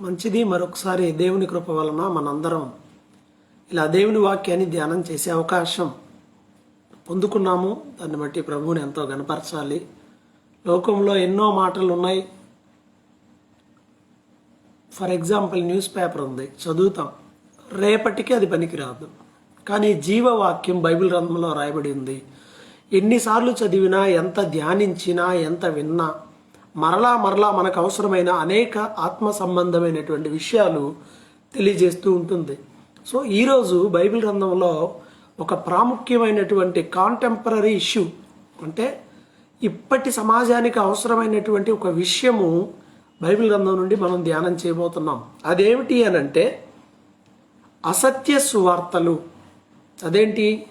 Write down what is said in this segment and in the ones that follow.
మంచిది మరొకసారి దేవుని కృప వలన మనందరం ఇలా దేవుని వాక్యాన్ని ధ్యానం చేసే అవకాశం పొందుకున్నాము. దాన్ని బట్టి ప్రభువుని ఎంతో గనపరచాలి లోకంలో ఎన్నో మాటలు ఉన్నాయి. ఫర్ ఎగ్జాంపుల్ న్యూస్ పేపర్ ఉంది. చదువుతాం. రేపటికి అది పనికిరాదు. కానీ జీవవాక్యం బైబిల్ గ్రంథంలో రాయబడి ఉంది. ఎన్నిసార్లు చదివినా ఎంత ధ్యానించినా ఎంత విన్నా మరలా మరలా మనకు అవసరమైన అనేక ఆత్మ సంబంధమైనటువంటి విషయాలు తెలియజేస్తూ ఉంటుంది. సో ఈరోజు బైబిల్ గ్రంథంలో ఒక ప్రాముఖ్యమైనటువంటి కాంటెంపరీ ఇష్యూ అంటే ఇప్పటి సమాజానికి అవసరమైనటువంటి ఒక విషయము బైబిల్ గ్రంథం నుండి మనం ధ్యానం చేయబోతున్నాం. అదేమిటి అని అంటే అసత్య సువార్తలు. అదేంటి?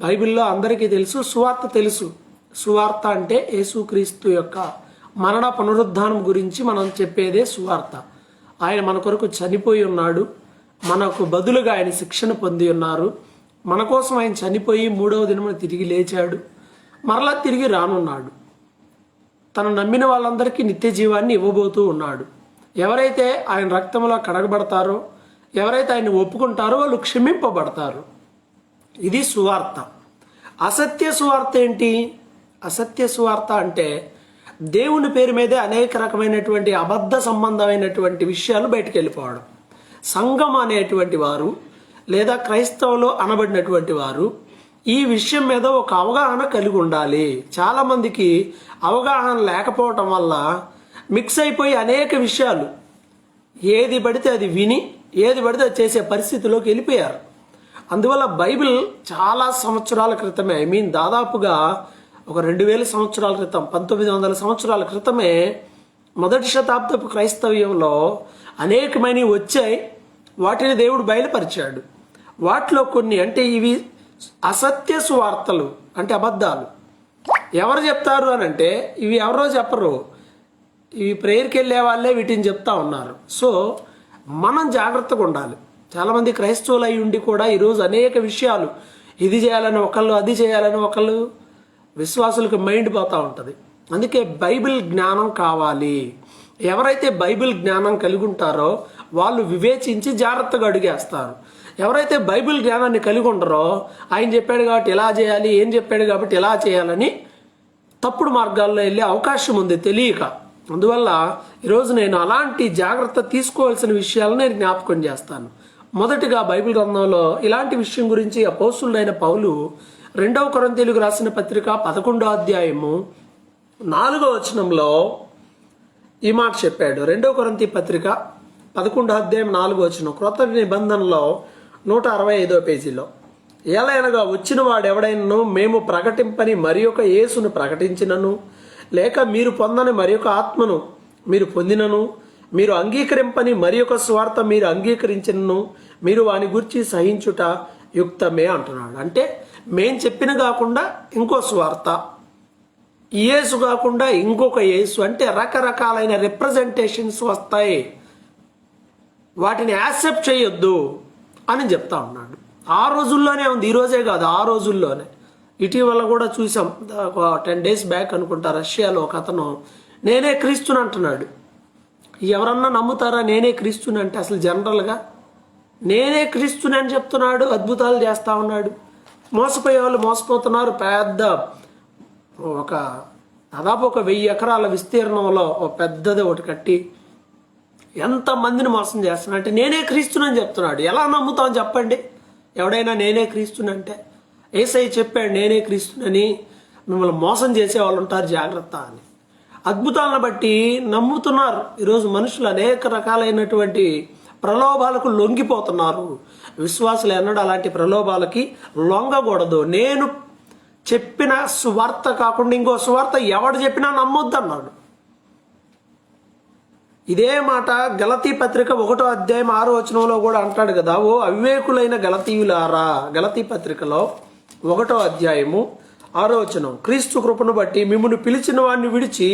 బైబిల్లో అందరికీ తెలుసు సువార్త తెలుసు. సువార్త అంటే యేసుక్రీస్తు యొక్క మరణ పునరుద్ధానం గురించి మనం చెప్పేదే సువార్త. ఆయన మన కొరకు చనిపోయి ఉన్నాడు. మనకు బదులుగా ఆయన శిక్షణ పొంది ఉన్నారు. మన కోసం ఆయన చనిపోయి మూడవ దినమున తిరిగి లేచాడు. మరలా తిరిగి రానున్నాడు. తను నమ్మిన వాళ్ళందరికీ నిత్య జీవాన్ని ఇవ్వబోతూ ఉన్నాడు. ఎవరైతే ఆయన రక్తంలో కడగబడతారో ఎవరైతే ఆయన ఒప్పుకుంటారో వాళ్ళు క్షమింపబడతారు. ఇది సువార్త. అసత్య సువార్త ఏంటి? అసత్య సువార్త అంటే దేవుని పేరు మీదే అనేక రకమైనటువంటి అబద్ధ సంబంధమైనటువంటి విషయాలు బయటకు వెళ్ళిపోవడం సంఘం అనేటువంటి వారు లేదా క్రైస్తవులు అనబడినటువంటి వారు ఈ విషయం మీద ఒక అవగాహన కలిగి ఉండాలి. చాలామందికి అవగాహన లేకపోవటం వల్ల మిక్స్ అయిపోయి అనేక విషయాలు. ఏది పడితే అది విని ఏది పడితే అది చేసే పరిస్థితిలోకి వెళ్ళిపోయారు. అందువల్ల బైబిల్ చాలా సంవత్సరాల క్రితమే ఐ మీన్ దాదాపుగా ఒక రెండు వేల సంవత్సరాల క్రితం పంతొమ్మిది వందల సంవత్సరాల క్రితమే మొదటి శతాబ్దపు క్రైస్తవ్యంలో అనేకమైనవి వచ్చాయి. వాటిని దేవుడు బయలుపరిచాడు. వాటిలో కొన్ని అంటే ఇవి అసత్య సువార్తలు అంటే అబద్ధాలు. ఎవరు చెప్తారు అని అంటే ఇవి ఎవరో చెప్పరు. ఇవి ప్రేయర్కి వెళ్ళే వాళ్ళే వీటిని చెప్తా ఉన్నారు. సో మనం జాగ్రత్తగా ఉండాలి. చాలామంది క్రైస్తవులు అయి ఉండి కూడా ఈరోజు అనేక విషయాలు ఇది చేయాలని ఒకళ్ళు అది చేయాలని ఒకళ్ళు విశ్వాసులకు మైండ్ పోతూ ఉంటుంది. అందుకే బైబిల్ జ్ఞానం కావాలి. ఎవరైతే బైబిల్ జ్ఞానం కలిగి ఉంటారో వాళ్ళు వివేచించి జాగ్రత్తగా అడిగేస్తారు. ఎవరైతే బైబిల్ జ్ఞానాన్ని కలిగి ఉండరో ఆయన చెప్పాడు కాబట్టి ఇలా చేయాలి ఏం చెప్పాడు కాబట్టి ఇలా చేయాలని తప్పుడు మార్గాల్లో వెళ్ళే అవకాశం ఉంది తెలియక. అందువల్ల ఈరోజు నేను అలాంటి జాగ్రత్త తీసుకోవాల్సిన విషయాలను నేను జ్ఞాపకం చేస్తాను. మొదటిగా బైబిల్ గ్రంథంలో ఇలాంటి విషయం గురించి అపోసులైన పౌలు రెండవ కొరంతీలకు రాసిన పత్రిక పదకొండో అధ్యాయము నాలుగో వచనంలో ఈ మాట చెప్పాడు. రెండవ కొరంతి పత్రిక పదకొండో అధ్యాయం నాలుగో వచనం క్రొత్త నిబంధనలో నూట అరవై ఐదో పేజీలో ఎలాగా వచ్చిన వాడెవడైనను మేము ప్రకటింపని మరి ఒక యేసును ప్రకటించినను లేక మీరు పొందని మరి ఒక ఆత్మను మీరు పొందినను మీరు అంగీకరింపని మరి ఒక స్వార్థ మీరు అంగీకరించినను మీరు వాని గురించి సహించుట యుక్తమే అంటున్నాడు. అంటే మేం చెప్పిన కాకుండా ఇంకో స్వార్థ ఈ యేసు కాకుండా ఇంకొక యేసు అంటే రకరకాలైన రిప్రజెంటేషన్స్ వస్తాయి. వాటిని యాక్సెప్ట్ చేయొద్దు అని చెప్తా ఉన్నాడు. ఆ రోజుల్లోనే ఉంది ఈరోజే కాదు ఆ రోజుల్లోనే. ఇటీవల కూడా చూసాం ఒక టెన్ డేస్ బ్యాక్ అనుకుంటా రష్యాలో ఒక అతను నేనే క్రీస్తుని అంటున్నాడు. ఎవరన్నా నమ్ముతారా నేనే క్రీస్తుని అంటే అసలు జనరల్గా నేనే క్రీస్తుని అని చెప్తున్నాడు అద్భుతాలు చేస్తా ఉన్నాడు. మోసపోయే వాళ్ళు మోసపోతున్నారు. పెద్ద ఒక దాదాపు ఒక వెయ్యి ఎకరాల విస్తీర్ణంలో ఒక పెద్దది ఒకటి కట్టి ఎంతమందిని మోసం చేస్తున్నా అంటే నేనే క్రీస్తునని చెప్తున్నాడు. ఎలా నమ్ముతాం చెప్పండి? ఎవడైనా నేనే క్రీస్తునంటే? ఏసై చెప్పాడు నేనే క్రీస్తునని. మిమ్మల్ని మోసం చేసే వాళ్ళు ఉంటారు జాగ్రత్త అని. అద్భుతాలను బట్టి నమ్ముతున్నారు. ఈరోజు మనుషులు అనేక రకాలైనటువంటి ప్రలోభాలకు లొంగిపోతున్నారు. విశ్వాసులు ఎన్నడూ అలాంటి ప్రలోభాలకి లొంగకూడదు. నేను చెప్పిన సువార్త కాకుండా ఇంకో సువార్త ఎవడు చెప్పినా నమ్మొద్దు అన్నాడు ఇదే మాట గలతీ పత్రిక ఒకటో అధ్యాయం ఆరో వచనంలో కూడా అంటాడు కదా ఓ అవివేకులైన గలతీయులారా. గలతీ పత్రికలో ఒకటో అధ్యాయము ఆరోచనం క్రీస్తు కృపను బట్టి మిమ్మల్ని పిలిచిన వాడిని విడిచి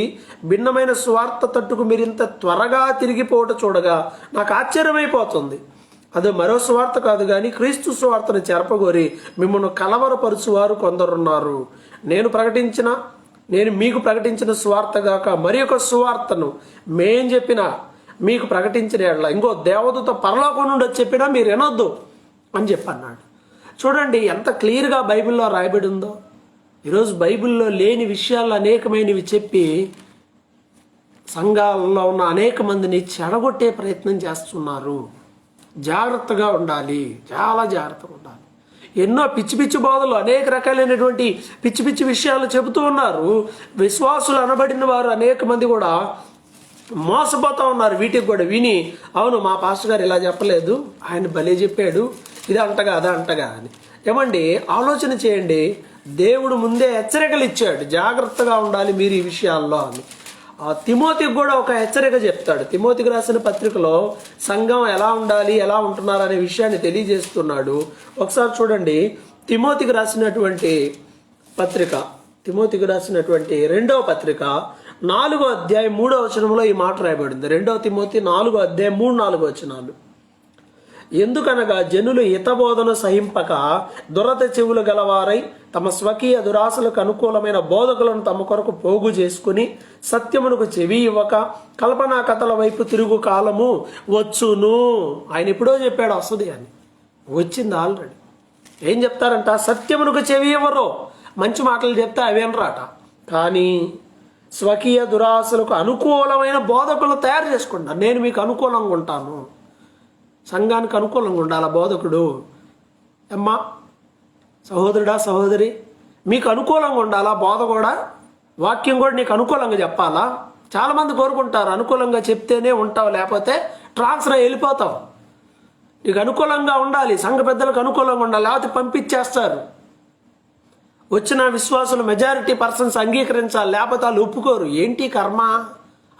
భిన్నమైన స్వార్థ తట్టుకు మీరింత త్వరగా తిరిగిపోవట చూడగా నాకు ఆశ్చర్యమైపోతుంది. అదే మరో స్వార్థ కాదు కానీ క్రీస్తు స్వార్థను చెరపగోరి మిమ్మల్ని కలవరపరుచువారు కొందరున్నారు. నేను ప్రకటించిన నేను మీకు ప్రకటించిన స్వార్థ గాక మరి ఒక సువార్తను మేం చెప్పిన మీకు ప్రకటించిన ఎడల. ఇంకో దేవతతో పరలోకం నుండి చెప్పినా మీరు వినొద్దు అని చెప్పి అన్నాడు చూడండి ఎంత క్లియర్గా బైబిల్లో రాయబడి ఉందో. ఈరోజు బైబిల్లో లేని విషయాలు అనేకమైనవి చెప్పి సంఘాలలో ఉన్న అనేక మందిని చెడగొట్టే ప్రయత్నం చేస్తున్నారు. జాగ్రత్తగా ఉండాలి. చాలా జాగ్రత్తగా ఉండాలి. ఎన్నో పిచ్చి పిచ్చి బోధలు అనేక రకాలైనటువంటి పిచ్చి పిచ్చి విషయాలు చెబుతూ ఉన్నారు. విశ్వాసులు అనబడిన వారు అనేక మంది కూడా మోసపోతా ఉన్నారు. వీటికి కూడా విని అవును మా పాస్టర్ గారు ఇలా చెప్పలేదు. ఆయన భలే చెప్పాడు. ఇది అంటగా అదా అంటగా అని. ఏమండి ఆలోచన చేయండి. దేవుడు ముందే హెచ్చరికలు ఇచ్చాడు. జాగ్రత్తగా ఉండాలి మీరు ఈ విషయాల్లో అని. ఆ తిమోతికి కూడా ఒక హెచ్చరిక చెప్తాడు. తిమోతికి రాసిన పత్రికలో సంఘం ఎలా ఉండాలి ఎలా ఉంటున్నారు అనే విషయాన్ని తెలియజేస్తున్నాడు. ఒకసారి చూడండి. తిమోతికి రాసినటువంటి పత్రిక తిమోతికి రాసినటువంటి రెండవ పత్రిక నాలుగో అధ్యాయం మూడో వచనంలో ఈ మాట రాయబడింది. రెండవ తిమోతి నాలుగో అధ్యాయం మూడు నాలుగో వచనాలు. ఎందుకనగా జనులు హితబోధన సహింపక దురత చెవులు గలవారై తమ స్వకీయ దురాశలకు అనుకూలమైన బోధకులను తమ కొరకు పోగు చేసుకుని సత్యమునకు చెవి ఇవ్వక కల్పనా కథల వైపు తిరుగు కాలము వచ్చును. ఆయన ఎప్పుడో చెప్పాడు వస్తుంది అని వచ్చింది ఆల్రెడీ. ఏం చెప్తారంట? సత్యమునకు చెవి ఇవ్వరు. మంచి మాటలు చెప్తే అవేనరాట కానీ స్వకీయ దురాశలకు అనుకూలమైన బోధకులు తయారు చేసుకుంటారు. నేను మీకు అనుకూలంగా ఉంటాను. సంఘానికి అనుకూలంగా ఉండాలి బోధకుడు? అమ్మా సహోదరుడా సహోదరి మీకు అనుకూలంగా ఉండాలా బోధ కూడా? వాక్యం కూడా నీకు అనుకూలంగా చెప్పాలా? చాలామంది కోరుకుంటారు అనుకూలంగా చెప్తేనే ఉంటావు లేకపోతే ట్రాన్స్ఫర్ అయి వెళ్ళిపోతావు. నీకు అనుకూలంగా ఉండాలి సంఘ పెద్దలకు అనుకూలంగా ఉండాలి లేకపోతే పంపించేస్తారు. వచ్చిన విశ్వాసులు మెజారిటీ పర్సన్స్ అంగీకరించాలి లేకపోతే వాళ్ళు ఒప్పుకోరు. ఏంటి కర్మ?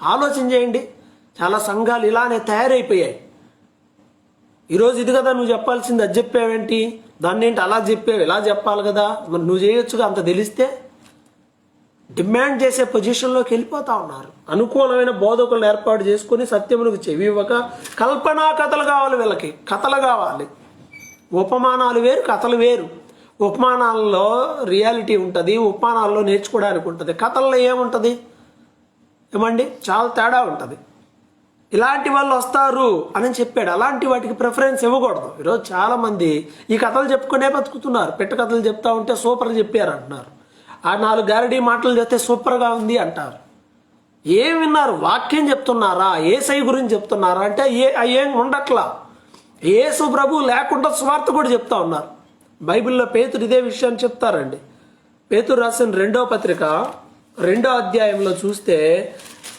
ఆలోచన చేయండి. చాలా సంఘాలు ఇలానే తయారైపోయాయి. ఈరోజు ఇది కదా నువ్వు చెప్పాల్సింది అది చెప్పావేంటి? దాన్ని ఏంటి అలా చెప్పావు? ఇలా చెప్పాలి కదా? మరి నువ్వు చేయొచ్చుగా అంత తెలిస్తే? డిమాండ్ చేసే పొజిషన్లోకి వెళ్ళిపోతా ఉన్నారు. అనుకూలమైన బోధకులను ఏర్పాటు చేసుకుని సత్యములకు చెవి ఇవ్వక కల్పనా కథలు కావాలి వీళ్ళకి. కథలు కావాలి. ఉపమానాలు వేరు కథలు వేరు. ఉపమానాల్లో రియాలిటీ ఉంటుంది ఉపమానాల్లో నేర్చుకోవడానికి ఉంటుంది. కథల్లో ఏముంటుంది? ఏమండి? చాలా తేడా ఉంటుంది. ఇలాంటి వాళ్ళు వస్తారు అని చెప్పాడు. అలాంటి వాటికి ప్రిఫరెన్స్ ఇవ్వకూడదు. ఈరోజు చాలా మంది ఈ కథలు చెప్పుకునే బతుకుతున్నారు. పెట్ట కథలు చెప్తా ఉంటే సూపర్ చెప్పారు అంటున్నారు. ఆ నాలుగు గారడీ మాటలు చెప్తే సూపర్గా ఉంది అంటారు. ఏం విన్నారు? వాక్యం చెప్తున్నారా? ఏసై గురించి చెప్తున్నారా? అంటే ఏ ఏం ఉండట్లా? ఏసు ప్రభు లేకుండా స్వార్థ కూడా చెప్తా ఉన్నారు. బైబిల్లో పేతురు ఇదే విషయాన్ని చెప్తారండి. పేతురు రాసిన రెండో పత్రిక రెండో అధ్యాయంలో చూస్తే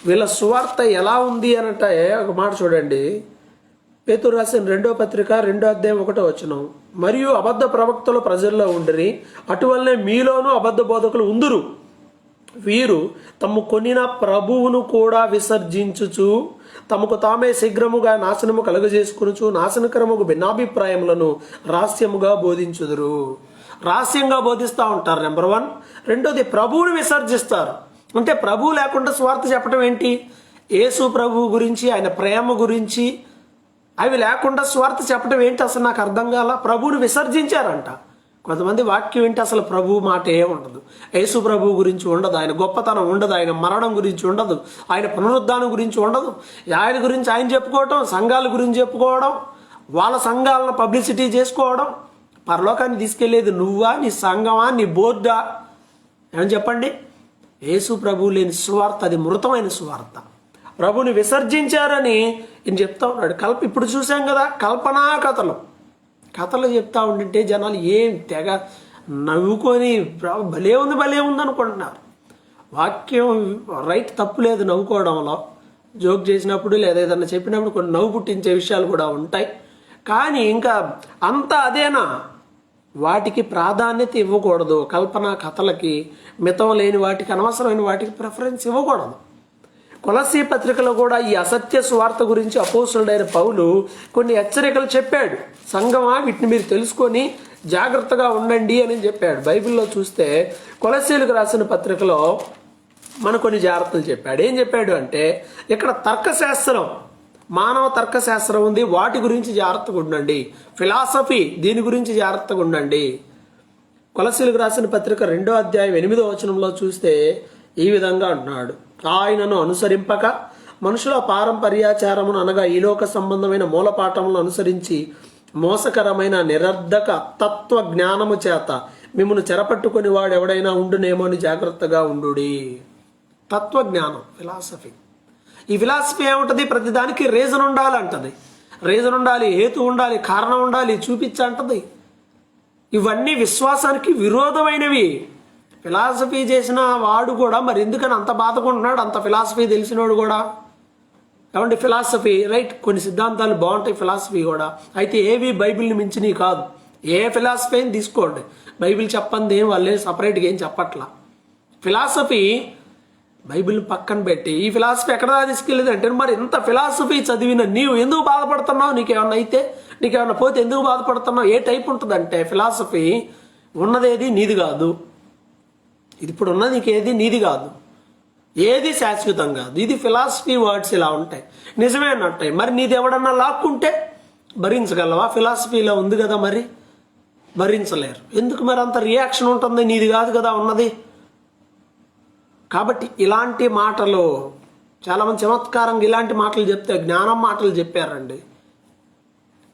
వీళ్ళ సువార్త ఎలా ఉంది అనంటే ఒక మాట చూడండి. పేతురు రాసిన రెండో పత్రిక రెండో అధ్యాయం ఒకటో వచ్చిన మరియు అబద్ధ ప్రవక్తలు ప్రజల్లో ఉండరి అటువల్లే మీలోనూ అబద్ధ బోధకులు ఉందురు. వీరు తమ్ము కొనిన ప్రభువును కూడా విసర్జించుచు తమకు తామే శీఘ్రముగా నాశనము కలుగజేసుకునుచు నాశనకరముకు భిన్నాభిప్రాయములను రహస్యముగా బోధించుదురు. రహస్యంగా బోధిస్తూ ఉంటారు నెంబర్ వన్ రెండోది ప్రభువును విసర్జిస్తారు. అంటే ప్రభువు లేకుండా స్వార్థ చెప్పడం ఏంటి? యేసు ప్రభువు గురించి ఆయన ప్రేమ గురించి అవి లేకుండా స్వార్థ చెప్పడం ఏంటి? అసలు నాకు అర్థం కాల? ప్రభువుని విసర్జించారంట. కొంతమంది వాక్యం ఏంటి? అసలు ప్రభు మాట ఏ ఉండదు. యేసు ప్రభు గురించి ఉండదు. ఆయన గొప్పతనం ఉండదు. ఆయన మరణం గురించి ఉండదు. ఆయన పునరుద్ధానం గురించి ఉండదు. ఆయన గురించి ఆయన చెప్పుకోవడం సంఘాల గురించి చెప్పుకోవడం వాళ్ళ సంఘాలను పబ్లిసిటీ చేసుకోవడం పరలోకాన్ని తీసుకెళ్ళేది నువ్వా? నీ సంఘమా? నీ బోర్డా? ఏమని చెప్పండి? యేసు ప్రభు లేని సువార్త అది మృతమైన సువార్త. ప్రభుని విసర్జించారని ఈయన చెప్తా ఉన్నాడు. కల్ప ఇప్పుడు చూసాం కదా కల్పనా కథలు. కథలు చెప్తా ఉండింటే జనాలు ఏం తెగ నవ్వుకొని భలే ఉంది భలే ఉంది అనుకుంటున్నారు. వాక్యం రైట్ తప్పు లేదు నవ్వుకోవడంలో. జోక్ చేసినప్పుడు లేదా ఏదన్నా చెప్పినప్పుడు కొన్ని నవ్వు పుట్టించే విషయాలు కూడా ఉంటాయి. కానీ ఇంకా అంతా అదేనా? వాటికి ప్రాధాన్యత ఇవ్వకూడదు. కల్పన కథలకి మితం లేని వాటికి అనవసరమైన వాటికి ప్రిఫరెన్స్ ఇవ్వకూడదు. కొలసీ పత్రికలో కూడా ఈ అసత్య స్వార్థ గురించి అపోసుడైన పౌలు కొన్ని హెచ్చరికలు చెప్పాడు. సంగమా వీటిని మీరు తెలుసుకొని జాగ్రత్తగా ఉండండి అని చెప్పాడు. బైబిల్లో చూస్తే కొలసీలకు రాసిన పత్రికలో మన కొన్ని జాగ్రత్తలు చెప్పాడు. ఏం చెప్పాడు అంటే ఇక్కడ తర్కశాస్త్రం మానవ తర్కశాస్త్రం ఉంది. వాటి గురించి జాగ్రత్తగా ఉండండి. ఫిలాసఫీ దీని గురించి జాగ్రత్తగా ఉండండి. కొలసీలకు రాసిన పత్రిక రెండో అధ్యాయం ఎనిమిదో వచనంలో చూస్తే ఈ విధంగా అంటున్నాడు. ఆయనను అనుసరింపక మనుషుల పారంపర్యాచారమును అనగా ఈలోక సంబంధమైన మూలపాఠములను అనుసరించి మోసకరమైన నిరర్ధక తత్వ జ్ఞానము చేత మిమ్మల్ని చెరపట్టుకుని వాడు ఎవడైనా ఉండునేమో అని జాగ్రత్తగా ఉండు తత్వజ్ఞానం ఫిలాసఫీ. ఈ ఫిలాసఫీ ఏముంటుంది? ప్రతిదానికి రీజన్ ఉండాలంటది రీజన్ ఉండాలి హేతు ఉండాలి కారణం ఉండాలి చూపించంటది ఇవన్నీ విశ్వాసానికి విరోధమైనవి. ఫిలాసఫీ చేసిన వాడు కూడా మరి ఎందుకని అంత బాధకుంటున్నాడు? అంత ఫిలాసఫీ తెలిసినోడు కూడా? ఏమంటే ఫిలాసఫీ రైట్ కొన్ని సిద్ధాంతాలు బాగుంటాయి ఫిలాసఫీ కూడా. అయితే ఏవి బైబిల్ని మించినవి కాదు. ఏ ఫిలాసఫీ అయినా తీసుకోండి. బైబిల్ చెప్పంది ఏం వాళ్ళే సపరేట్గా ఏం చెప్పట్లా. ఫిలాసఫీ బైబిల్ పక్కన పెట్టి ఈ ఫిలాసఫీ ఎక్కడ తీసుకెళ్ళేది అంటే మరి ఇంత ఫిలాసఫీ చదివిన నీవు ఎందుకు బాధపడుతున్నావు? నీకేమన్నా అయితే నీకేమన్నా పోతే ఎందుకు బాధపడుతున్నావు? ఏ టైప్ ఉంటుందంటే ఫిలాసఫీ ఉన్నదేది నీది కాదు. ఇది ఇప్పుడు ఉన్నది నీకేది నీది కాదు. ఏది శాశ్వతం కాదు. ఇది ఫిలాసఫీ వర్డ్స్ ఇలా ఉంటాయి. నిజమే అన్నట్టాయి మరి నీది ఎవడన్నా లాక్కుంటే భరించగలవా? ఫిలాసఫీలో ఉంది కదా మరి భరించలేరు. ఎందుకు మరి అంత రియాక్షన్ ఉంటుంది? నీది కాదు కదా ఉన్నది. కాబట్టి ఇలాంటి మాటలు చాలామంది చమత్కారంగా ఇలాంటి మాటలు చెప్తే జ్ఞానం మాటలు చెప్పారండి.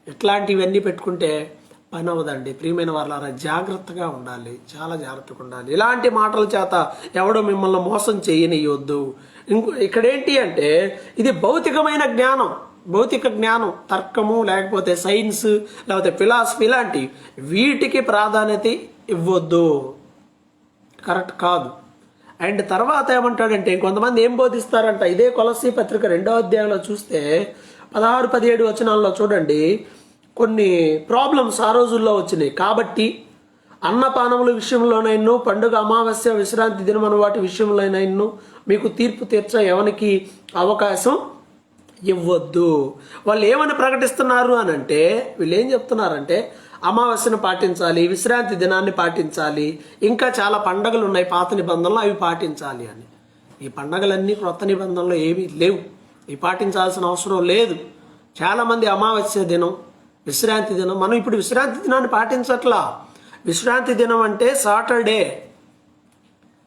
ఇట్లాంటివన్నీ పెట్టుకుంటే పని అవ్వదండి. ప్రియమైన వాళ్ళారా జాగ్రత్తగా ఉండాలి. చాలా జాగ్రత్తగా ఉండాలి. ఇలాంటి మాటల చేత ఎవడో మిమ్మల్ని మోసం చేయనియొద్దు. ఇంకో ఇక్కడేంటి అంటే ఇది భౌతికమైన జ్ఞానం. భౌతిక జ్ఞానం తర్కము లేకపోతే సైన్స్ లేకపోతే ఫిలాసఫీ ఇలాంటి వీటికి ప్రాధాన్యత ఇవ్వద్దు. కరెక్ట్ కాదు. అండ్ తర్వాత ఏమంటాడంటే కొంతమంది ఏం బోధిస్తారంట ఇదే కొలసి పత్రిక రెండో అధ్యాయంలో చూస్తే పదహారు పదిహేడు వచనాల్లో చూడండి కొన్ని ప్రాబ్లమ్స్ ఆ రోజుల్లో వచ్చినాయి. కాబట్టి అన్నపానముల విషయంలోనైనా పండుగ అమావాస్య విశ్రాంతి దినమన వాటి విషయంలోనైను మీకు తీర్పు తీర్చ ఎవరికి అవకాశం ఇవ్వద్దు. వాళ్ళు ఏమని ప్రకటిస్తున్నారు అని అంటే వీళ్ళు ఏం చెప్తున్నారంటే అమావాస్యను పాటించాలి విశ్రాంతి దినాన్ని పాటించాలి. ఇంకా చాలా పండగలు ఉన్నాయి పాత నిబంధనలు అవి పాటించాలి అని. ఈ పండగలన్నీ క్రొత్త నిబంధనలు ఏమీ లేవు. ఇవి పాటించాల్సిన అవసరం లేదు. చాలామంది అమావాస్య దినం విశ్రాంతి దినం మనం ఇప్పుడు విశ్రాంతి దినాన్ని పాటించట్లా. విశ్రాంతి దినం అంటే సాటర్డే.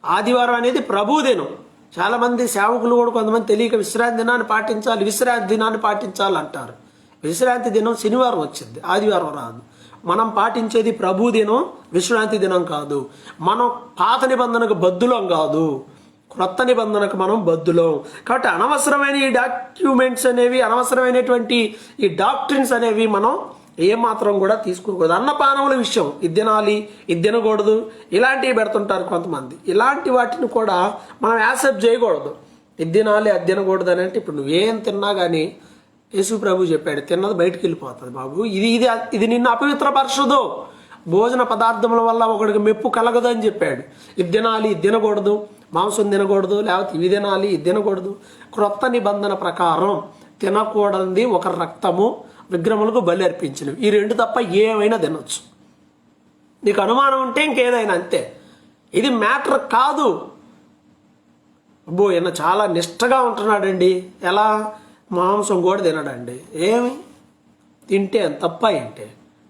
ఆదివారం అనేది ప్రభు దినం. చాలామంది సేవకులు కూడా కొంతమంది తెలియక విశ్రాంతి దినాన్ని పాటించాలి విశ్రాంతి దినాన్ని పాటించాలి అంటారు విశ్రాంతి దినం శనివారం వచ్చింది ఆదివారం రాదు. మనం పాటించేది ప్రభు దినం విశ్రాంతి దినం కాదు. మనం పాత నిబంధనకు బద్దులం కాదు. క్రొత్త నిబంధనకు మనం బద్దులం. కాబట్టి అనవసరమైన ఈ డాక్యుమెంట్స్ అనేవి అనవసరమైనటువంటి ఈ డాక్ట్రిన్స్ అనేవి మనం ఏమాత్రం కూడా తీసుకోకూడదు. అన్నపానముల విషయం. ఇది తినాలి తినకూడదు. ఇలాంటివి పెడుతుంటారు కొంతమంది. ఇలాంటి వాటిని కూడా మనం యాక్సెప్ట్ చేయకూడదు. ఇది అద్దెనకూడదు అని అంటే ఇప్పుడు నువ్వేం తిన్నా కానీ యేసు ప్రభు చెప్పాడు తిన్నది బయటికి వెళ్ళిపోతుంది బాబు. ఇది ఇది ఇది నిన్ను అపవిత్రపరచదు. భోజన పదార్థముల వల్ల ఒకడికి మెప్పు కలగదు అని చెప్పాడు. ఇది తినాలి ఇది తినకూడదు. మాంసం తినకూడదు లేకపోతే ఇవి తినాలి ఇది తినకూడదు. క్రొత్త నిబంధన ప్రకారం తినకూడనిది ఒక రక్తము విగ్రహములకు బలి అర్పించినవి. ఈ రెండు తప్ప ఏమైనా తినొచ్చు. నీకు అనుమానం ఉంటే ఇంకేదైనా అంతే. ఇది మ్యాటర్ కాదు. అబ్బో ఈయన చాలా నిష్టగా ఉంటున్నాడండి. ఎలా? మాంసం కూడా తినడండి. ఏమి? తింటే తప్ప ఏంటి?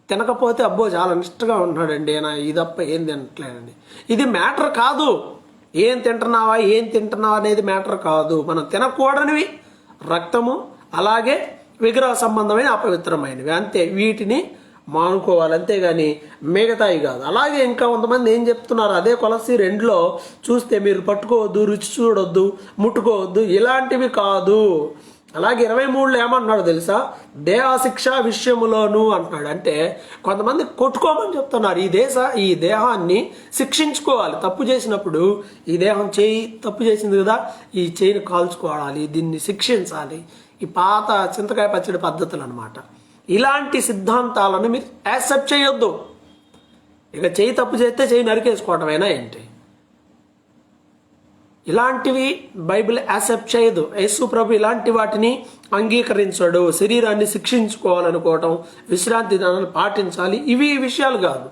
తినకపోతే అబ్బో చాలా నిష్టగా ఉంటున్నాడండి ఈయన. ఇది తప్ప ఏం తినట్లేదండి. ఇది మ్యాటర్ కాదు. ఏం తింటున్నావా ఏం తింటున్నావా అనేది మ్యాటర్ కాదు. మనం తినకూడనివి రక్తము అలాగే విగ్రహ సంబంధమైన అపవిత్రమైనవి. అంతే. వీటిని మానుకోవాలి. అంతేగాని మిగతాయి కాదు. అలాగే ఇంకా కొంతమంది ఏం చెప్తున్నారు? అదే కొలసి రెండులో చూస్తే మీరు పట్టుకోవద్దు రుచి చూడొద్దు ముట్టుకోవద్దు. ఇలాంటివి కాదు. అలాగే ఇరవై మూడులో ఏమన్నాడు తెలుసా? దేహశిక్ష విషయములోను అంటున్నాడు. అంటే కొంతమంది కొట్టుకోమని చెప్తున్నారు. ఈ దేశ ఈ దేహాన్ని శిక్షించుకోవాలి. తప్పు చేసినప్పుడు ఈ దేహం చేయి తప్పు చేసింది కదా ఈ చేయిని కాల్చుకోవాలి దీన్ని శిక్షించాలి. ఈ పాత చింతకాయ పచ్చడి పద్ధతులు అనమాట ఇలాంటి సిద్ధాంతాలను మీరు యాక్సెప్ట్ చేయొద్దు. ఇక చేయి తప్పు చేస్తే చేయి నరికేసుకోవటమేనా ఏంటి? ఇలాంటివి బైబిల్ యాక్సెప్ట్ చేయదు. యేసు ప్రభు ఇలాంటి వాటిని అంగీకరించడు. శరీరాన్ని శిక్షించుకోవాలనుకోవటం విశ్రాంతి దానాన్ని పాటించాలి. ఇవి విషయాలు కాదు.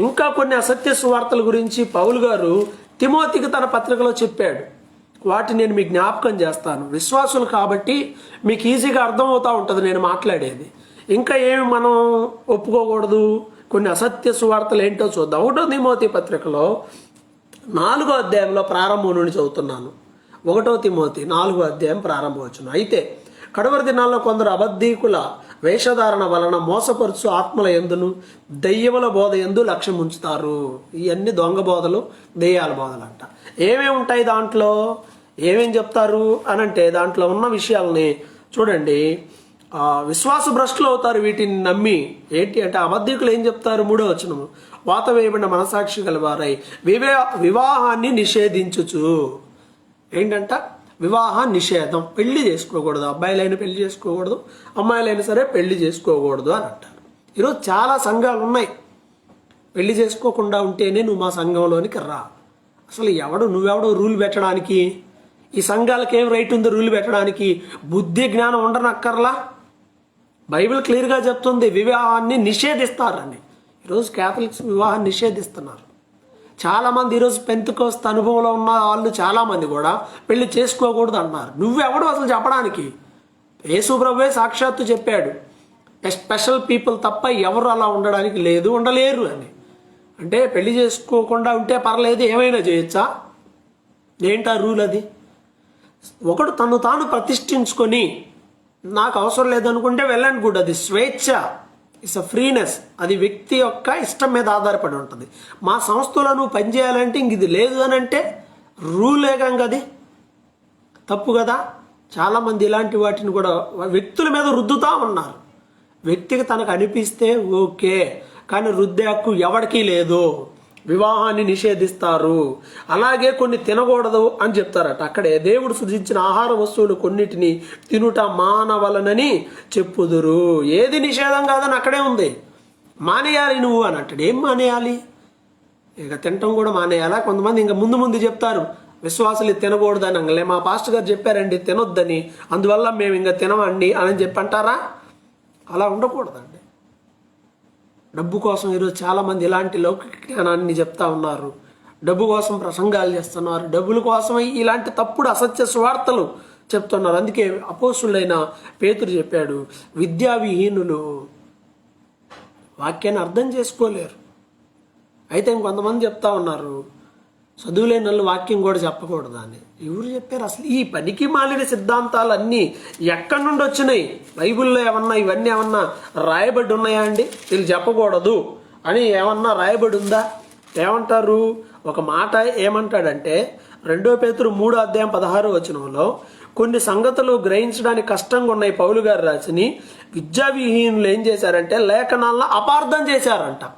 ఇంకా కొన్ని అసత్య సువార్తల గురించి పౌలు గారు తిమోతికి తన పత్రికలో చెప్పాడు. వాటిని నేను మీకు జ్ఞాపకం చేస్తాను. విశ్వాసులు కాబట్టి మీకు ఈజీగా అర్థమవుతూ ఉంటుంది నేను మాట్లాడేది. ఇంకా ఏమి మనం ఒప్పుకోకూడదు? కొన్ని అసత్య సువార్తలు ఏంటో చూద్దాం. ఒకటో తిమోతి పత్రికలో నాలుగో అధ్యాయంలో ప్రారంభం నుండి చదువుతున్నాను. ఒకటో తిమోతి నాలుగో అధ్యాయం ప్రారంభవచ్చును. అయితే కడవరి దినాల్లో కొందరు అబద్ధీకుల వేషధారణ వలన మోసపరుచు ఆత్మల ఎందును దెయ్యముల బోధ ఎందు లక్ష్యం ఉంచుతారు. ఇవన్నీ దొంగ బోధలు దెయ్యాల బోధలు అంట ఏమేమి ఉంటాయి దాంట్లో? ఏమేం చెప్తారు? అని అంటే దాంట్లో ఉన్న విషయాల్ని చూడండి. విశ్వాస భ్రష్టులు అవుతారు వీటిని నమ్మి. ఏంటి అంటే అబద్ధికులు ఏం చెప్తారు? మూడో వచనము. వాత వేయబడిన మనసాక్షి గలవారై వివే వివాహాన్ని నిషేధించుచు. ఏంటంట? వివాహ నిషేధం. పెళ్ళి చేసుకోకూడదు. అబ్బాయిలైనా పెళ్ళి చేసుకోకూడదు. అమ్మాయిలైనా సరే పెళ్ళి చేసుకోకూడదు అని అంటారు. ఈరోజు చాలా సంఘాలు ఉన్నాయి. పెళ్ళి చేసుకోకుండా ఉంటేనే నువ్వు మా సంఘంలోనికి రా. అసలు ఎవడు నువ్వెవడో రూల్ పెట్టడానికి? ఈ సంఘాలకు ఏం రైట్ ఉందో రూల్ పెట్టడానికి? బుద్ధి జ్ఞానం ఉండనక్కర్లా? బైబిల్ క్లియర్గా చెప్తుంది వివాహాన్ని నిషేధిస్తారని. ఈరోజు క్యాథలిక్స్ వివాహాన్ని నిషేధిస్తున్నారు. చాలామంది ఈరోజు పెంతుకోస్త అనుభవంలో ఉన్న వాళ్ళు చాలామంది కూడా పెళ్ళి చేసుకోకూడదు అన్నారు. నువ్వెవడు అసలు చెప్పడానికి? యేసుప్రభువే సాక్షాత్తు చెప్పాడు స్పెషల్ పీపుల్ తప్ప ఎవరు అలా ఉండడానికి లేదు ఉండలేరు అని. అంటే పెళ్ళి చేసుకోకుండా ఉంటే పర్లేదు ఏమైనా చేయొచ్చా? ఏంటా రూల్ అది? ఒకడు తను తాను ప్రతిష్ఠించుకొని నాకు అవసరం లేదనుకుంటే వెళ్ళండి గుడ్. అది స్వేచ్ఛ. ఇట్స్ అ ఫ్రీనెస్ అది వ్యక్తి యొక్క ఇష్టం మీద ఆధారపడి ఉంటుంది. మా సంస్థలో నువ్వు పనిచేయాలంటే ఇంక ఇది లేదు అని అంటే రూలే అది? తప్పు కదా? చాలామంది ఇలాంటి వాటిని కూడా వ్యక్తుల మీద రుద్దుతా ఉన్నారు. వ్యక్తికి తనకు అనిపిస్తే ఓకే కానీ రుద్దే హక్కు ఎవరికీ లేదు. వివాహాన్ని నిషేధిస్తారు. అలాగే కొన్ని తినకూడదు అని చెప్తారట. అక్కడే దేవుడు సృజించిన ఆహార వస్తువులు కొన్నిటిని తినుట మానవలనని చెప్పుదురు. ఏది నిషేధం కాదని అక్కడే ఉంది. మానేయాలి నువ్వు అని అంటాడు. ఏం మానేయాలి? ఇక తినటం కూడా మానేయాలా? కొంతమంది ఇంకా ముందు ముందు చెప్తారు. విశ్వాసులు ఇది తినకూడదని అనలే. మా పాస్టర్ గారు చెప్పారండి తినొద్దని. అందువల్ల మేము ఇంకా తినమండి అని చెప్పి అంటారా అలా ఉండకూడదండి. డబ్బు కోసం ఈరోజు చాలామంది ఇలాంటి లౌకిక జ్ఞానాన్ని చెప్తా ఉన్నారు. డబ్బు కోసం ప్రసంగాలు చేస్తున్నారు. డబ్బుల కోసమై ఇలాంటి తప్పుడు అసత్య స్వార్థలు చెప్తున్నారు. అందుకే అపోసులైన పేతురు చెప్పాడు విద్యావిహీనులు వాక్యాన్ని అర్థం చేసుకోలేరు. అయితే ఇంకొంతమంది చెప్తా ఉన్నారు చదువులేని వాళ్ళు వాక్యం కూడా చెప్పకూడదు అని. ఎవరు చెప్పారు? అసలు ఈ పనికి మాలిన సిద్ధాంతాలు అన్నీ ఎక్కడి నుండి వచ్చినాయి? బైబిల్లో ఏమన్నా ఇవన్నీ ఏమన్నా రాయబడి ఉన్నాయా అండి? వీళ్ళు చెప్పకూడదు. అని ఏమన్నా రాయబడి ఉందా? ఏమంటారు? ఒక మాట ఏమంటాడంటే రెండో పేతురు మూడో అధ్యాయం పదహారో వచనంలో కొన్ని సంగతులు గ్రహించడానికి కష్టంగా ఉన్నాయి పౌలు గారు రాసిని విద్యావిహీనులు ఏం చేశారంటే లేఖనాలను అపార్థం చేశారంట.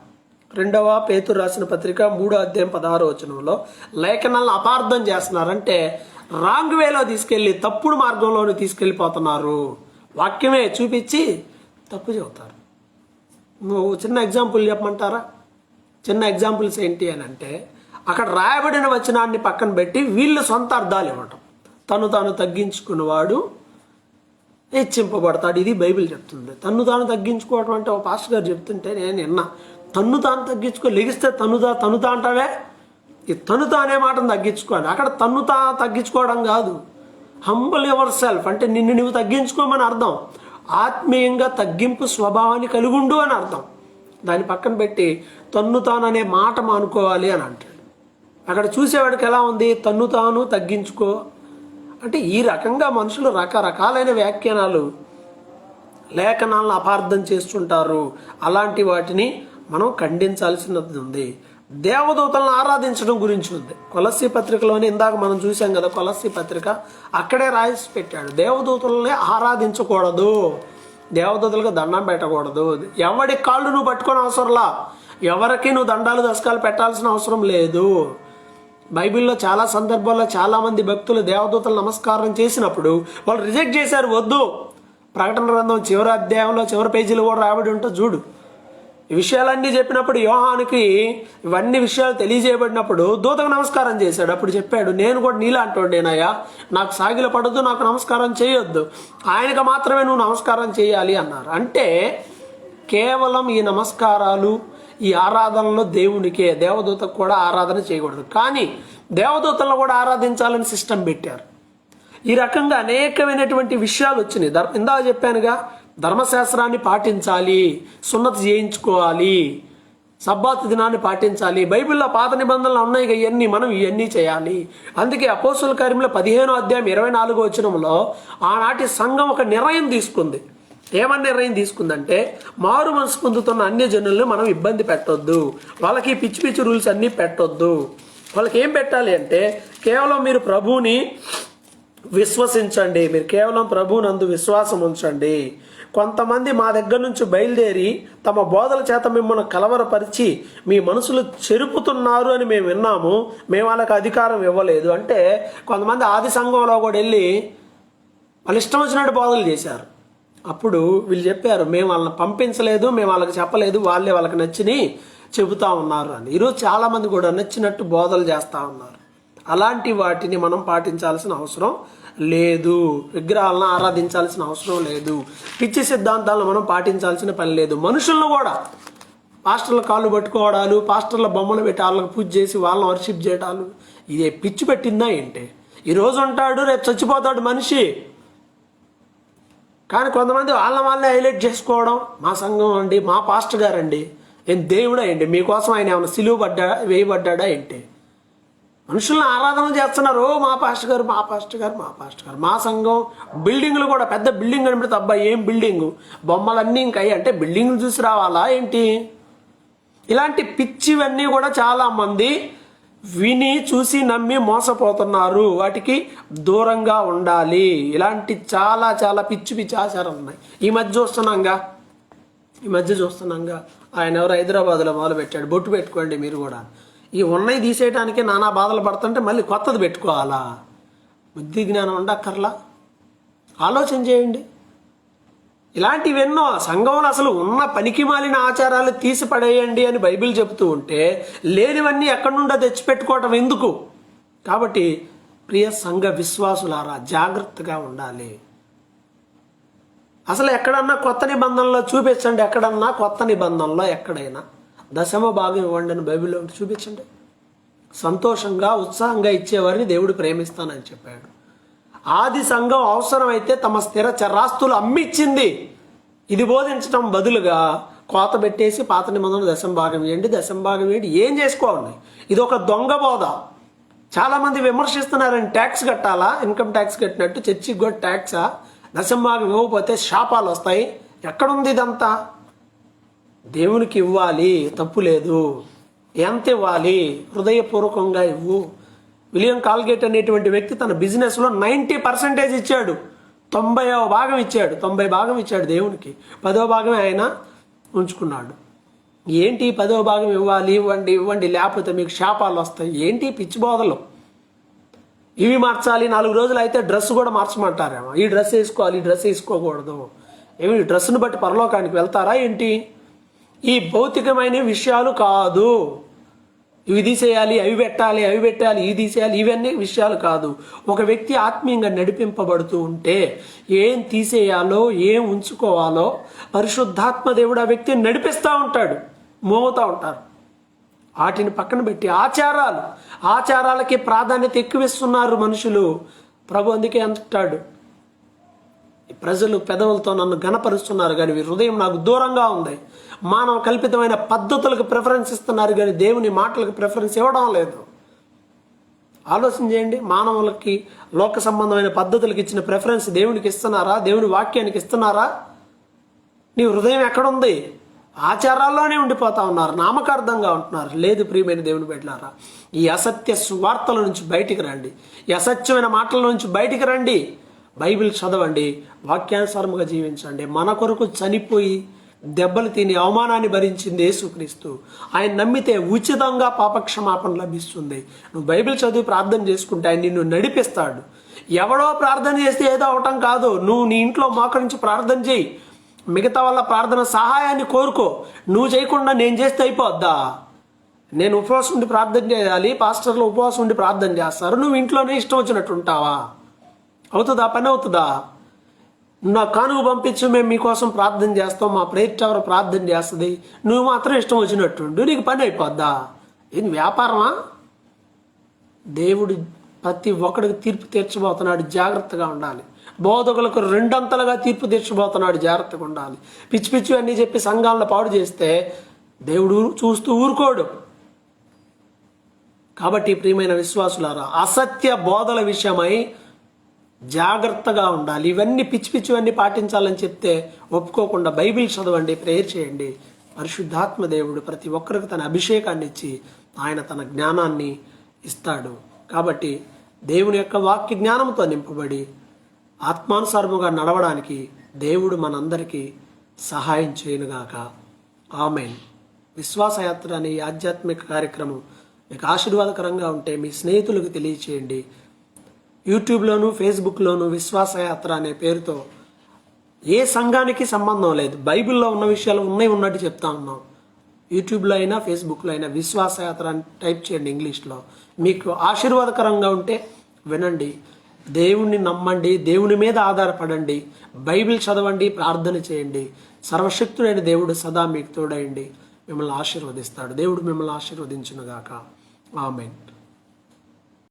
రెండవ పేతురు రాసిన పత్రిక మూడో అధ్యాయం పదహారో వచనంలో లేఖనాలను అపార్థం చేస్తున్నారంటే రాంగ్ వేలో తీసుకెళ్ళి తప్పుడు మార్గంలోనే తీసుకెళ్ళిపోతున్నారు. వాక్యమే చూపించి తప్పు చెబుతారు. నువ్వు చిన్న ఎగ్జాంపుల్ చెప్పమంటారా? చిన్న ఎగ్జాంపుల్స్ ఏంటి అని అంటే అక్కడ రాయబడిన వచనాన్ని పక్కన పెట్టి వీళ్ళు సొంత అర్థాలు ఇవ్వటం. తను తాను తగ్గించుకున్నవాడు హెచ్చింపబడతాడు. ఇది బైబిల్ చెప్తుంది. తను తాను తగ్గించుకోవటం అంటే ఒక పాస్టర్ గారు చెప్తుంటే నేను విన్నా. తన్ను తాను తగ్గించుకో లెగిస్తే తనుతా తనుతా అంటావే? ఈ తనుతా అనే మాటను తగ్గించుకోవాలి. అక్కడ తన్నుతా తగ్గించుకోవడం కాదు. హంబల్ యువర్ సెల్ఫ్ అంటే నిన్ను నువ్వు తగ్గించుకోమని అర్థం. ఆత్మీయంగా తగ్గింపు స్వభావాన్ని కలిగుండు అని అర్థం. దాని పక్కన పెట్టి తన్ను తాను అనే మాట మానుకోవాలి అని అంటాడు. అక్కడ చూసేవాడికి ఎలా ఉంది? తన్ను తాను తగ్గించుకో. అంటే ఈ రకంగా మనుషులు రకరకాలైన వ్యాఖ్యానాలు లేఖనాలను అపార్థం చేస్తుంటారు. అలాంటి వాటిని మనం ఖండించాల్సినది ఉంది. దేవదూతలను ఆరాధించడం గురించి ఉంది. కొలసి పత్రికలోనే ఇందాక మనం చూసాం కదా కొలసి పత్రిక అక్కడే రాసి పెట్టాడు. దేవదూతలని ఆరాధించకూడదు. దేవదూతలకు దండం పెట్టకూడదు. ఎవడి కాళ్ళు నువ్వు పట్టుకొని అవసరంలా? ఎవరికి నువ్వు దండాలు దశకాలు పెట్టాల్సిన అవసరం లేదు. బైబిల్లో చాలా సందర్భాల్లో చాలామంది భక్తులు దేవదూతలు నమస్కారం చేసినప్పుడు వాళ్ళు రిజెక్ట్ చేశారు. వద్దు. ప్రకటన గ్రంథం చివరి అధ్యాయంలో చివరి పేజీలు కూడా రాబడి ఉంటే చూడు. ఈ విషయాలన్నీ చెప్పినప్పుడు యోహానికి ఇవన్నీ విషయాలు తెలియజేయబడినప్పుడు దూతకు నమస్కారం చేశాడు. అప్పుడు చెప్పాడు నేను కూడా నీలాంటోడేనయ్యా నాకు సాగిల పడద్దు నాకు నమస్కారం చేయొద్దు. ఆయనకు మాత్రమే నువ్వు నమస్కారం చేయాలి అన్నారు. అంటే కేవలం ఈ నమస్కారాలు ఈ ఆరాధనలో దేవునికే దేవదూతకు కూడా ఆరాధన చేయకూడదు. కానీ దేవదూతలను కూడా ఆరాధించాలని సిస్టమ్ పెట్టారు. ఈ రకంగా అనేకమైనటువంటి విషయాలు వచ్చినాయి. ధర్మ ఇందాక చెప్పానుగా ధర్మశాస్త్రాన్ని పాటించాలి సున్నతి చేయించుకోవాలి సబ్బాత్ దినాన్ని పాటించాలి బైబిల్లో పాత నిబంధనలు ఉన్నాయి ఇవన్నీ మనం ఇవన్నీ చేయాలి. అందుకే అపోసుల కార్యంలో పదిహేనో అధ్యాయం ఇరవై నాలుగో వచనంలో ఆనాటి సంఘం ఒక నిర్ణయం తీసుకుంది. ఏమని నిర్ణయం తీసుకుందంటే మారు మనసు పొందుతున్న అన్ని జనులను మనం ఇబ్బంది పెట్టొద్దు. వాళ్ళకి పిచ్చి పిచ్చి రూల్స్ అన్నీ పెట్టొద్దు. వాళ్ళకి ఏం పెట్టాలి అంటే కేవలం మీరు ప్రభువుని విశ్వసించండి. మీరు కేవలం ప్రభువునందు విశ్వాసం ఉంచండి. కొంతమంది మా దగ్గర నుంచి బయలుదేరి తమ బోధల చేత మిమ్మల్ని కలవరపరిచి మీ మనసులు చెరుపుతున్నారు అని మేము విన్నాము. మేము వాళ్ళకి అధికారం ఇవ్వలేదు. అంటే కొంతమంది ఆది సంఘంలో కూడా వెళ్ళి వాళ్ళు ఇష్టం వచ్చినట్టు బోధలు చేశారు. అప్పుడు వీళ్ళు చెప్పారు మేము వాళ్ళని పంపించలేదు మేము వాళ్ళకి చెప్పలేదు వాళ్ళే వాళ్ళకి నచ్చిని చెబుతా ఉన్నారు అని. ఈరోజు చాలామంది కూడా నచ్చినట్టు బోధలు చేస్తూ ఉన్నారు. అలాంటి వాటిని మనం పాటించాల్సిన అవసరం లేదు. విగ్రహాలను ఆరాధించాల్సిన అవసరం లేదు. పిచ్చి సిద్ధాంతాలను మనం పాటించాల్సిన పని లేదు. మనుషులను కూడా పాస్టర్ల కాళ్ళు పట్టుకోవడాలు పాస్టర్ల బొమ్మలు పెట్టి వాళ్ళకి పూజ చేసి వాళ్ళని వర్షిప్ చేయడాలు ఇదే పిచ్చి పెట్టిందా ఏంటి? ఈ రోజు ఉంటాడు రేపు చచ్చిపోతాడు మనిషి. కానీ కొంతమంది వాళ్ళ వాళ్ళే హైలైట్ చేసుకోవడం మా సంఘం అండి మా పాస్టర్ గారండి నేను దేవుడా ఏంటి మీకోసం ఆయన ఏమైనా సిలువు పడ్డా వేయబడ్డా ఏంటి? మనుషులను ఆరాధన చేస్తున్నారు. మా పాస్టర్ గారు మా పాస్టర్ గారు మా పాస్టర్ గారు. మా సంఘం బిల్డింగ్లు కూడా పెద్ద బిల్డింగ్ కనిపెడితే అబ్బాయి ఏం బిల్డింగ్? బొమ్మలన్నీ ఇంకా అంటే బిల్డింగ్లు చూసి రావాలా ఏంటి? ఇలాంటి పిచ్చివన్నీ కూడా చాలా మంది విని చూసి నమ్మి మోసపోతున్నారు. వాటికి దూరంగా ఉండాలి. ఇలాంటి చాలా చాలా పిచ్చి పిచ్చి ఆచారాలు ఉన్నాయి. ఈ మధ్య చూస్తున్నాంగా? ఈ మధ్య చూస్తున్నాంగా? ఆయన ఎవరు హైదరాబాద్లో మొదలు పెట్టాడు బొట్టు పెట్టుకోండి మీరు కూడా. ఈ ఉన్నవి తీసేయటానికే నానా బాధలు పడుతుంటే మళ్ళీ కొత్తది పెట్టుకోవాలా? బుద్ధి జ్ఞానం ఉండక్కర్లా? ఆలోచన చేయండి. ఇలాంటివెన్నో సంఘంలో అసలు ఉన్న పనికి మాలిన ఆచారాలు తీసి పడేయండి అని బైబిల్ చెబుతూ ఉంటే లేనివన్నీ ఎక్కడి నుండో తెచ్చిపెట్టుకోవటం ఎందుకు? కాబట్టి ప్రియ సంఘ విశ్వాసులారా జాగ్రత్తగా ఉండాలి. అసలు ఎక్కడన్నా కొత్త నిబంధనలో చూపించండి. ఎక్కడన్నా కొత్త నిబంధనలో ఎక్కడైనా. దశమ భాగం ఇవ్వండి అని బైబిల్లో చూపించండి. సంతోషంగా ఉత్సాహంగా ఇచ్చేవారిని దేవుడు ప్రేమిస్తానని చెప్పాడు. ఆది సంఘం అవసరమైతే తమ స్థిర చరాస్తులు అమ్మిచ్చింది. ఇది బోధించడం బదులుగా కోత పెట్టేసి పాత నిబంధనలు దశం భాగం ఇవ్వండి దశం భాగం ఏం చేసుకోవాలి? ఇది ఒక దొంగ బోధ. చాలామంది విమర్శిస్తున్నారని ట్యాక్స్ కట్టాలా? ఇన్కమ్ ట్యాక్స్ కట్టినట్టు చర్చికి కూడా ట్యాక్సా? దశం భాగం ఇవ్వకపోతే శాపాలు వస్తాయి. ఎక్కడుంది ఇదంతా? దేవునికి ఇవ్వాలి తప్పు లేదు. ఎంత ఇవ్వాలి? హృదయపూర్వకంగా ఇవ్వు. విలియం కాల్గేట్ అనేటువంటి వ్యక్తి తన బిజినెస్లో నైంటీ పర్సెంటేజ్ ఇచ్చాడు. తొంభై భాగం ఇచ్చాడు. తొంభై భాగం ఇచ్చాడు దేవునికి. పదో భాగమే ఆయన ఉంచుకున్నాడు. ఏంటి పదో భాగం ఇవ్వాలి ఇవ్వండి ఇవ్వండి లేకపోతే మీకు శాపాలు వస్తాయి? ఏంటి పిచ్చి బోధలు? ఇవి మార్చాలి నాలుగు రోజులు అయితే డ్రెస్ కూడా మార్చమంటారేమో. ఈ డ్రెస్ వేసుకోవాలి ఈ డ్రెస్ వేసుకోకూడదు. ఏమి డ్రెస్సును బట్టి పరలోకానికి వెళ్తారా ఏంటి? ఈ భౌతికమైన విషయాలు కాదు. ఇవి తీసేయాలి అవి పెట్టాలి అవి పెట్టాలి ఇవి తీసేయాలి ఇవన్నీ విషయాలు కాదు. ఒక వ్యక్తి ఆత్మీయంగా నడిపింపబడుతూ ఉంటే ఏం తీసేయాలో ఏం ఉంచుకోవాలో పరిశుద్ధాత్మ దేవుడు ఆ వ్యక్తిని నడిపిస్తూ ఉంటాడు మోగుతూ ఉంటారు. వాటిని పక్కన పెట్టి ఆచారాలు ఆచారాలకి ప్రాధాన్యత ఎక్కువిస్తున్నారు మనుషులు. ప్రభు అందుకే అంటాడు ప్రజలు పెదవులతో నన్ను గణపరుస్తున్నారు కానీ హృదయం నాకు దూరంగా ఉంది. మానవ కల్పితమైన పద్ధతులకు ప్రిఫరెన్స్ ఇస్తున్నారు కానీ దేవుని మాటలకు ప్రిఫరెన్స్ ఇవ్వడం లేదు. ఆలోచన చేయండి మానవులకి లోక సంబంధమైన పద్ధతులకు ఇచ్చిన ప్రిఫరెన్స్ దేవునికి ఇస్తున్నారా? దేవుని వాక్యానికి ఇస్తున్నారా? నీ హృదయం ఎక్కడుంది? ఆచారాల్లోనే ఉండిపోతా ఉన్నారు నామకార్థంగా ఉంటున్నారు. లేదు ప్రియమైన దేవుని బిడ్డలారా ఈ అసత్య సువార్తల నుంచి బయటికి రండి. ఈ అసత్యమైన మాటల నుంచి బయటికి రండి. బైబిల్ చదవండి వాక్యానుసారముగా జీవించండి. మన కొరకు చనిపోయి దెబ్బలు తిని అవమానాన్ని భరించింది యేసుక్రీస్తు. ఆయన నమ్మితే ఉచితంగా పాపక్షమాపణ లభిస్తుంది. నువ్వు బైబిల్ చదివి ప్రార్థన చేసుకుంటే ఆయన నిన్ను నడిపిస్తాడు. ఎవడో ప్రార్థన చేస్తే ఏదో అవటం కాదు. నువ్వు నీ ఇంట్లో మోకరించి ప్రార్థన చేయి. మిగతా వాళ్ళ ప్రార్థన సహాయాన్ని కోరుకో. నువ్వు చేయకుండా నేను చేస్తే అయిపోద్దా? నేను ఉపవాసం ఉండి ప్రార్థన చేయాలి పాస్టర్లు ఉపవాసం ఉండి ప్రార్థన చేస్తారు. నువ్వు ఇంట్లోనే ఇష్టం వచ్చినట్టు ఉంటావా? అవుతుందా? పని అవుతుందా? నా కానుక పంపించు మేము మీకోసం ప్రార్థన చేస్తాం మా ప్రేర్ టవర్ ప్రార్థన చేస్తుంది. నువ్వు మాత్రం ఇష్టం వచ్చినట్టుండు నీకు పని అయిపోద్దా? ఇది వ్యాపారమా? దేవుడు ప్రతి ఒక్కడికి తీర్పు తీర్చబోతున్నాడు జాగ్రత్తగా ఉండాలి. బోధకులకు రెండంతలుగా తీర్పు తీర్చబోతున్నాడు జాగ్రత్తగా ఉండాలి. పిచ్చి పిచ్చి అన్నీ చెప్పి సంఘాలను పాడు చేస్తే దేవుడు చూస్తూ ఊరుకోడు. కాబట్టి ప్రియమైన విశ్వాసులారా అసత్య బోధల విషయమై జాగ్రత్తగా ఉండాలి. ఇవన్నీ పిచ్చి పిచ్చివన్నీ పాటించాలని చెప్తే ఒప్పుకోకుండా బైబిల్ చదవండి ప్రేయర్ చేయండి. పరిశుద్ధాత్మ దేవుడు ప్రతి ఒక్కరికి తన అభిషేకాన్ని ఇచ్చి ఆయన తన జ్ఞానాన్ని ఇస్తాడు. కాబట్టి దేవుని యొక్క వాక్య జ్ఞానంతో నింపబడి ఆత్మానుసారముగా నడవడానికి దేవుడు మనందరికీ సహాయం చేయనుగాక. ఆమెన్. విశ్వాసయాత్ర అనే ఆధ్యాత్మిక కార్యక్రమం మీకు ఆశీర్వాదకరంగా ఉంటే మీ స్నేహితులకు తెలియచేయండి. యూట్యూబ్లోను ఫేస్బుక్లోను విశ్వాసయాత్ర అనే పేరుతో ఏ సంఘానికి సంబంధం లేదు. బైబిల్లో ఉన్న విషయాలు ఉన్నాయి ఉన్నట్టు చెప్తా ఉన్నాం. యూట్యూబ్లో అయినా ఫేస్బుక్లో అయినా విశ్వాసయాత్ర అని టైప్ చేయండి ఇంగ్లీష్లో. మీకు ఆశీర్వాదకరంగా ఉంటే వినండి. దేవుణ్ణి నమ్మండి దేవుని మీద ఆధారపడండి. బైబిల్ చదవండి ప్రార్థన చేయండి. సర్వశక్తుడైన దేవుడు సదా మీకు తోడయండి మిమ్మల్ని ఆశీర్వదిస్తాడు. దేవుడు మిమ్మల్ని ఆశీర్వదించునుగాక. ఆమెన్.